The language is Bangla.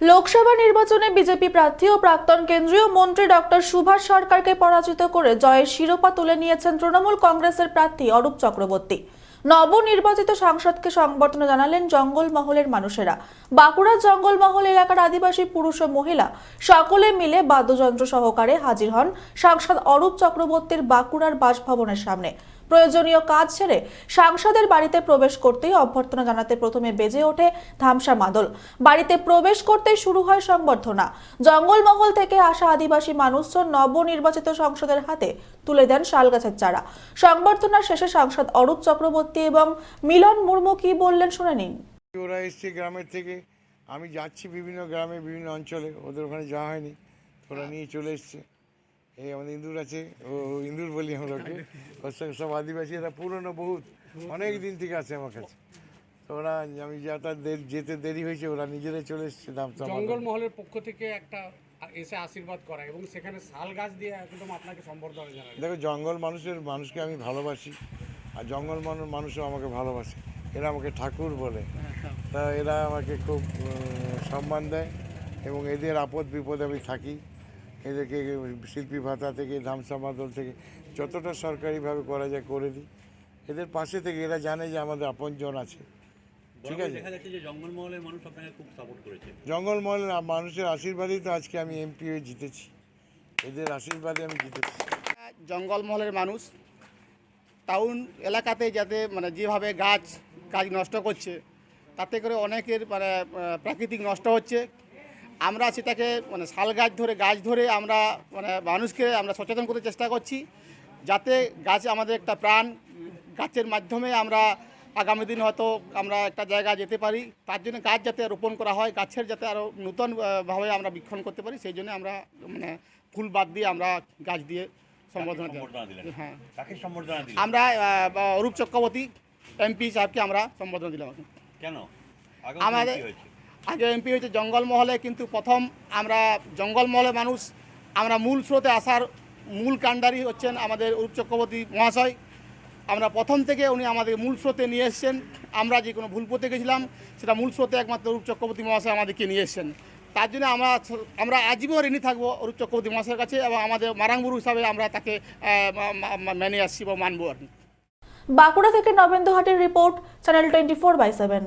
লোকসভা নির্বাচনে বিজেপি প্রার্থী ও প্রাক্তন কেন্দ্রীয় মন্ত্রী ডক্টর সুভাষ সরকারকে পরাজিত করে জয়ের শিরোপা তুলে নিয়েছেন তৃণমূল কংগ্রেসের প্রার্থী অরূপ চক্রবর্তী। নবনির্বাচিত সাংসদকে সংবর্ধনা জানালেন জঙ্গলমহলের মানুষেরা। বাঁকুড়ার জঙ্গলমহল এলাকার আদিবাসী পুরুষ ও মহিলা সকলে মিলে বাদ্যযন্ত্র সহকারে হাজির হন সাংসদ অরূপ চক্রবর্তীর বাঁকুড়ার বাসভবনের সামনে। প্রয়োজনীয় কাজ ছেড়ে সাংসদের বাড়িতে প্রবেশ করতেই অভ্যর্থনা জানাতে প্রথমে বেজে ওঠে ধামসা মাদল। বাড়িতে প্রবেশ করতেই শুরু হয় সংবর্ধনা। জঙ্গলমহল থেকে আসা আদিবাসী মানুষজন নবনির্বাচিত সংসদের হাতে তুলে দেন শালগাছের চারা। সংবর্ধনা শেষে সাংসদ অরূপ চক্রবর্তী এবং মিলন মুর্মু কি বললেন শুনে নিন। ওরা এসছে গ্রামের থেকে। আমি যাচ্ছি বিভিন্ন গ্রামে, বিভিন্ন অঞ্চলে। ওদের ওখানে যাওয়া হয়নি। ওরা নিয়ে চলে এসছে। এই আমাদের ইন্দুর আছে ও ইন্দুর বলি আমরা ওকে। ওর সঙ্গে সব আদিবাসী এরা পুরনো বহুত অনেক দিন থেকে আছে আমার কাছে। তো ওরা আমি যাতায়াত যেতে দেরি হয়েছে ওরা নিজেরাই চলে এসছে দাম জঙ্গলমহলের পক্ষ থেকে একটা এসে আশীর্বাদ করা এবং সেখানে শাল গাছ দিয়ে একদম আপনাকে সম্বর্ধনা জানায় দেখো জঙ্গল মানুষের মানুষকে আমি ভালোবাসি আর জঙ্গল মানুষ মানুষও আমাকে ভালোবাসে। এরা আমাকে ঠাকুর বলে। তা এরা আমাকে খুব সম্মান দেয় এবং এদের আপদ বিপদে আমি থাকি। এদেরকে শিল্পী ভাতা থেকে ধামসা মাদল থেকে যতটা সরকারিভাবে করা যায় করে দিই। এদের পাশে থেকে এরা জানে যে আমাদের আপনজন আছে। ঠিক আছে? দেখা যাচ্ছে যে জঙ্গলমহলের মানুষ আপনাকে খুব সাপোর্ট করেছে। জঙ্গলমহল মানুষের আশীর্বাদেই তো আজকে আমি এমপি হয়ে জিতেছি। এদের আশীর্বাদে আমি জিতেছি। জঙ্গলমহলের মানুষ টাউন এলাকাতে যাতে মানে যেভাবে গাছ গাছ নষ্ট করছে তাতে করে অনেকের মানে প্রাকৃতিক নষ্ট হচ্ছে। আমরা সেটাকে মানে শাল গাছ ধরে গাছ ধরে আমরা মানে মানুষকে আমরা সচেতন করতে চেষ্টা করছি যাতে গাছ আমাদের একটা প্রাণ গাছের মাধ্যমে আমরা আগামী দিন হয়তো আমরা একটা জায়গা যেতে পারি। তার জন্য গাছ যাতে রোপণ করা হয় গাছের যাতে আরও নূতন আহ, ভাবে আমরা বৃক্ষণ করতে পারি সেই জন্য আমরা মানে ফুল বাদ দিয়ে আমরা গাছ দিয়ে সম্বর্ধনা হ্যাঁ। সম্বর্ধনা আমরা অরূপ চক্রবর্তী এমপি সাহেবকে আমরা সম্বোধনা দিলাম। কেন? আমাদের আগে এমপি হয়েছে জঙ্গলমহলে, কিন্তু প্রথম আমরা জঙ্গলমহলে মানুষ, আমরা মূল স্রোতে আসার মূল কাণ্ডারি হচ্ছেন আমাদের অরূপ চক্রবর্তী মহাশয়। আমরা প্রথম থেকে উনি আমাদের মূল স্রোতে নিয়ে এসছেন। আমরা যে কোনো ভুল পথে গেছিলাম, সেটা মূল স্রোতে একমাত্র অরূপ চক্রবর্তী মহাশয় আমাদেরকে নিয়ে এসছেন। তার জন্য আমরা আমরা আজীবন ঋণী থাকব অরূপ চক্রবর্তী মহাশয়ের কাছে এবং আমাদের মারাংগুরু হিসাবে আমরা তাকে মেনে আসছি বা মানবো আর কি। বাঁকুড়া থেকে নবেন্দু হাটের report, channel twenty four by seven.